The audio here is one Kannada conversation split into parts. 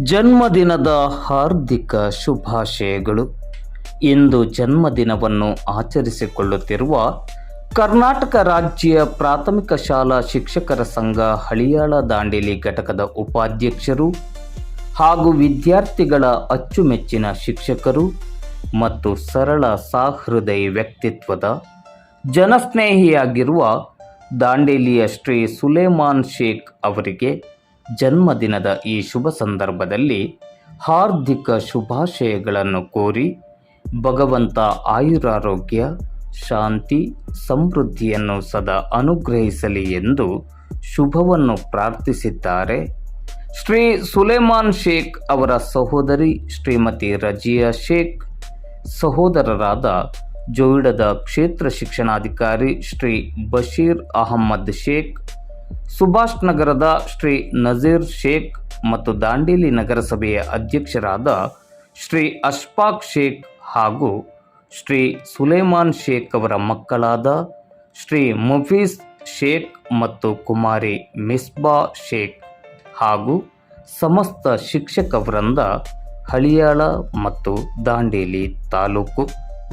ಜನ್ಮದಿನದ ಹಾರ್ದಿಕ ಶುಭಾಶಯಗಳು. ಇಂದು ಜನ್ಮದಿನವನ್ನು ಆಚರಿಸಿಕೊಳ್ಳುತ್ತಿರುವ ಕರ್ನಾಟಕ ರಾಜ್ಯ ಪ್ರಾಥಮಿಕ ಶಾಲಾ ಶಿಕ್ಷಕರ ಸಂಘ ಹಳಿಯಾಳ ದಾಂಡೇಲಿ ಘಟಕದ ಉಪಾಧ್ಯಕ್ಷರು ಹಾಗೂ ವಿದ್ಯಾರ್ಥಿಗಳ ಅಚ್ಚುಮೆಚ್ಚಿನ ಶಿಕ್ಷಕರು ಮತ್ತು ಸರಳ ಸಹೃದಯ ವ್ಯಕ್ತಿತ್ವದ ಜನಸ್ನೇಹಿಯಾಗಿರುವ ದಾಂಡೇಲಿಯ ಶ್ರೀ ಸುಲೇಮಾನ್ ಶೇಖ್ ಅವರಿಗೆ ಜನ್ಮದಿನದ ಈ ಶುಭ ಸಂದರ್ಭದಲ್ಲಿ ಹಾರ್ದಿಕ ಶುಭಾಶಯಗಳನ್ನು ಕೋರಿ ಭಗವಂತ ಆಯುರಾರೋಗ್ಯ, ಶಾಂತಿ, ಸಮೃದ್ಧಿಯನ್ನು ಸದಾ ಅನುಗ್ರಹಿಸಲಿ ಎಂದು ಶುಭವನ್ನು ಪ್ರಾರ್ಥಿಸಿದ್ದಾರೆ. ಶ್ರೀ ಸುಲೇಮಾನ್ ಶೇಖ್ ಅವರ ಸಹೋದರಿ ಶ್ರೀಮತಿ ರಜಿಯಾ ಶೇಖ್, ಸಹೋದರರಾದ ಜೋಯಿಡದ ಕ್ಷೇತ್ರ ಶಿಕ್ಷಣಾಧಿಕಾರಿ ಶ್ರೀ ಬಶೀರ್ ಅಹಮ್ಮದ್ ಶೇಖ್ ಸುಭಾಷ್ ನಗರದ ಶ್ರೀ ನಜೀರ್ ಶೇಖ್ ಮತ್ತು ದಾಂಡೇಲಿ ನಗರಸಭೆಯ ಅಧ್ಯಕ್ಷರಾದ ಶ್ರೀ ಅಶ್ಫಾಕ್ ಶೇಖ್ ಹಾಗೂ ಶ್ರೀ ಸುಲೇಮಾನ್ ಶೇಖ್ ಅವರ ಮಕ್ಕಳಾದ ಶ್ರೀ ಮುಫೀಸ್ ಶೇಖ್ ಮತ್ತು ಕುಮಾರಿ ಮಿಸ್ಬಾ ಶೇಖ್ ಹಾಗೂ ಸಮಸ್ತ ಶಿಕ್ಷಕ ವೃಂದ ಹಳಿಯಾಳ ಮತ್ತು ದಾಂಡೇಲಿ ತಾಲೂಕು.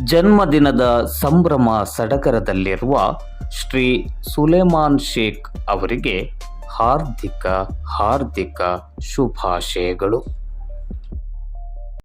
ಜನ್ಮದಿನದ ಸಂಭ್ರಮ ಸಡಗರದಲ್ಲಿರುವ ಶ್ರೀ ಸುಲೇಮಾನ್ ಶೇಖ್ ಅವರಿಗೆ ಹಾರ್ದಿಕ ಹಾರ್ದಿಕ ಶುಭಾಶಯಗಳು.